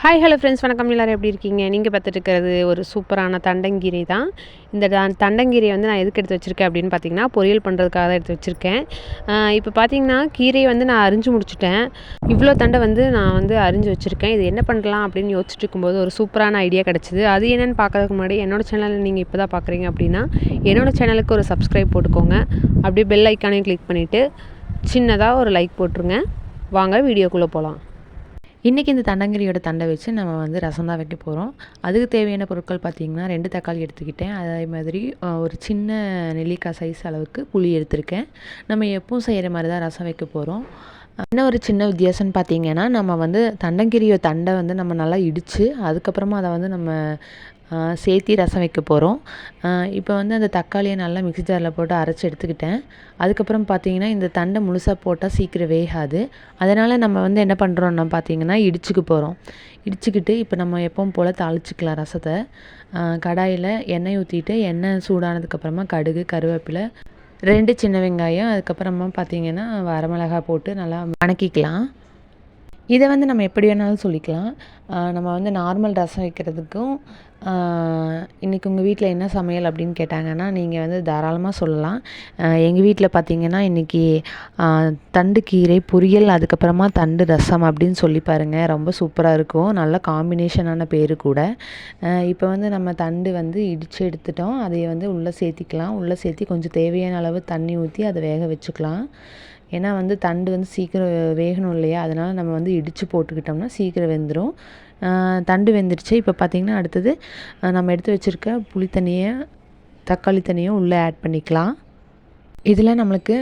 Hi hello friends வணக்கம். எல்லோரும் எப்படி இருக்கீங்க? நீங்கள் பார்த்துட்டு இருக்கிறது ஒரு சூப்பரான தண்டங்கீரை தான். இந்த தண்டங்கீரை தண்டங்கீரையை வந்து நான் எதுக்கு எடுத்து வச்சுருக்கேன் அப்படின்னு பார்த்தீங்கன்னா பொரியல் பண்ணுறதுக்காக தான் எடுத்து வச்சுருக்கேன். இப்போ பார்த்தீங்கன்னா கீரையை வந்து நான் அரிஞ்சு முடிச்சுட்டேன். இவ்வளோ தண்டை வந்து நான் வந்து அரிஞ்சு வச்சுருக்கேன். இது என்ன பண்ணலாம் அப்படின்னு யோசிச்சுட்டு இருக்கும்போது ஒரு சூப்பரான ஐடியா கிடச்சிது. அது என்னென்னு பார்க்கறதுக்கு முன்னாடி என்னோட சேனலில் நீங்கள் இப்போ தான் பார்க்குறீங்க அப்படின்னா என்னோடய சேனலுக்கு ஒரு சப்ஸ்கிரைப் போட்டுக்கோங்க. அப்படியே பெல் ஐக்கானையும் கிளிக் பண்ணிவிட்டு சின்னதாக ஒரு லைக் போட்டுருங்க. வாங்க வீடியோக்குள்ளே போகலாம் இன்றைக்கி இந்த தண்டங்கிரியோட தண்டை வச்சு நம்ம வந்து ரசம் தான் வைக்க போகிறோம் அதுக்கு தேவையான பொருட்கள் பார்த்திங்கன்னா ரெண்டு தக்காளி எடுத்துக்கிட்டேன். அதே மாதிரி ஒரு சின்ன நெல்லிக்காய் சைஸ் அளவுக்கு புளி எடுத்திருக்கேன். நம்ம எப்பவும் செய்கிற மாதிரி தான் ரசம் வைக்க போகிறோம் என்ன ஒரு சின்ன வித்தியாசம்னு பார்த்தீங்கன்னா நம்ம வந்து தண்டங்கிரியோ தண்டை வந்து நம்ம நல்லா இடித்து அதுக்கப்புறமா அதை வந்து நம்ம சேர்த்தி ரசம் வைக்க போகிறோம் இப்போ வந்து அந்த தக்காளியை நல்லா மிக்ஸி ஜாரில் போட்டு அரைச்சி எடுத்துக்கிட்டேன். அதுக்கப்புறம் பார்த்தீங்கன்னா இந்த தண்டை முழுசாக போட்டால் சீக்கிரம் வேகாது. அதனால் நம்ம வந்து என்ன பண்ணுறோம்னா பார்த்தீங்கன்னா இடிச்சுக்க போகிறோம் இடிச்சுக்கிட்டு இப்போ நம்ம எப்பவும் போல் தாளிச்சிக்கலாம் ரசத்தை. கடாயில் எண்ணெய் ஊற்றிட்டு எண்ணெய் சூடானதுக்கப்புறமா கடுகு கருவேப்பிலை ரெண்டு சின்ன வெங்காயம் அதுக்கப்புறமா பார்த்தீங்கன்னா வரமிளகாய் போட்டு நல்லா வணக்கிக்கலாம். இதை வந்து நம்ம எப்படி வேணாலும் சொல்லிக்கலாம். நம்ம வந்து நார்மல் ரசம் வைக்கிறதுக்கும் இன்றைக்கி உங்கள் வீட்டில் என்ன சமையல் அப்படின்னு கேட்டாங்கன்னா நீங்கள் வந்து தாராளமாக சொல்லலாம். எங்கள் வீட்டில் பார்த்தீங்கன்னா இன்றைக்கி தண்டு கீரை பொரியல் அதுக்கப்புறமா தண்டு ரசம் அப்படின்னு சொல்லி பாருங்கள் ரொம்ப சூப்பராக இருக்கும். நல்ல காம்பினேஷனான பேர் கூட. இப்போ வந்து நம்ம தண்டு வந்து இடித்து எடுத்துட்டோம். அதை வந்து உள்ளே சேர்த்திக்கலாம். உள்ளே சேர்த்தி கொஞ்சம் தேவையான அளவு தண்ணி ஊற்றி அதை வேக வச்சுக்கலாம். ஏன்னா வந்து தண்டு வந்து சீக்கிரம் வேகணும் இல்லையா? அதனால் நம்ம வந்து இடித்து போட்டுக்கிட்டோம்னா சீக்கிரம் வெந்துடும் தண்டு வெந்துருச்சு. இப்போ பார்த்திங்கன்னா அடுத்தது நம்ம எடுத்து வச்சுருக்க புளி தண்ணியை தக்காளி தண்ணியும் உள்ளே ஆட் பண்ணிக்கலாம். இதில் நம்மளுக்கு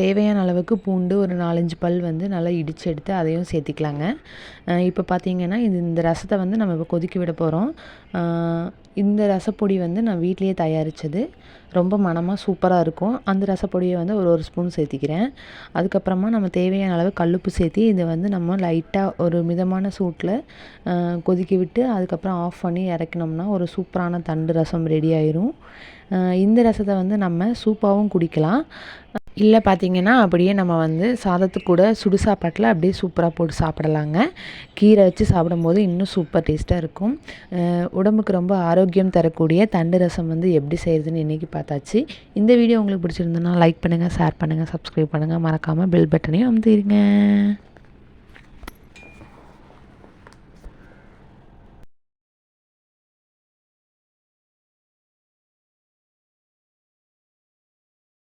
தேவையான அளவுக்கு பூண்டு ஒரு நாலஞ்சு பல் வந்து நல்லா இடித்து எடுத்து அதையும் சேர்த்திக்கலாங்க. இப்போ பார்த்தீங்கன்னா இது இந்த ரசத்தை வந்து நம்ம இப்போ கொதிக்க விட போகிறோம் இந்த ரசப்பொடி வந்து நான் வீட்லேயே தயாரித்தது ரொம்ப மனமாக சூப்பராக இருக்கும். அந்த ரசப்பொடியை வந்து ஒரு ஒரு ஸ்பூன் சேர்த்திக்கிறேன். அதுக்கப்புறமா நம்ம தேவையான அளவு கல்லுப்பு சேர்த்தி இதை வந்து நம்ம லைட்டாக ஒரு மிதமான சூட்டில் கொதிக்க விட்டு அதுக்கப்புறம் ஆஃப் பண்ணி இறக்கினோம்னா ஒரு சூப்பரான தண்டு ரசம் ரெடி ஆயிரும். இந்த ரசத்தை வந்து நம்ம சூப்பாகவும் குடிக்கலாம். இல்லை பார்த்தீங்கன்னா அப்படியே நம்ம வந்து சாதத்துக்கு கூட சுடு சாப்பாட்டில் அப்படியே சூப்பராக போட்டு சாப்பிடலாங்க. கீரை வச்சு சாப்பிடும்போது இன்னும் சூப்பர் டேஸ்ட்டாக இருக்கும். உடம்புக்கு ரொம்ப ஆரோக்கியம் தரக்கூடிய தண்டு ரசம் வந்து எப்படி செய்கிறதுன்னு இன்றைக்கி பார்த்தாச்சு. இந்த வீடியோ உங்களுக்கு பிடிச்சிருந்ததுன்னா லைக் பண்ணுங்கள் ஷேர் பண்ணுங்கள் சப்ஸ்கிரைப் பண்ணுங்கள் மறக்காமல் பெல் பட்டனையும் அமுத்திடுங்க.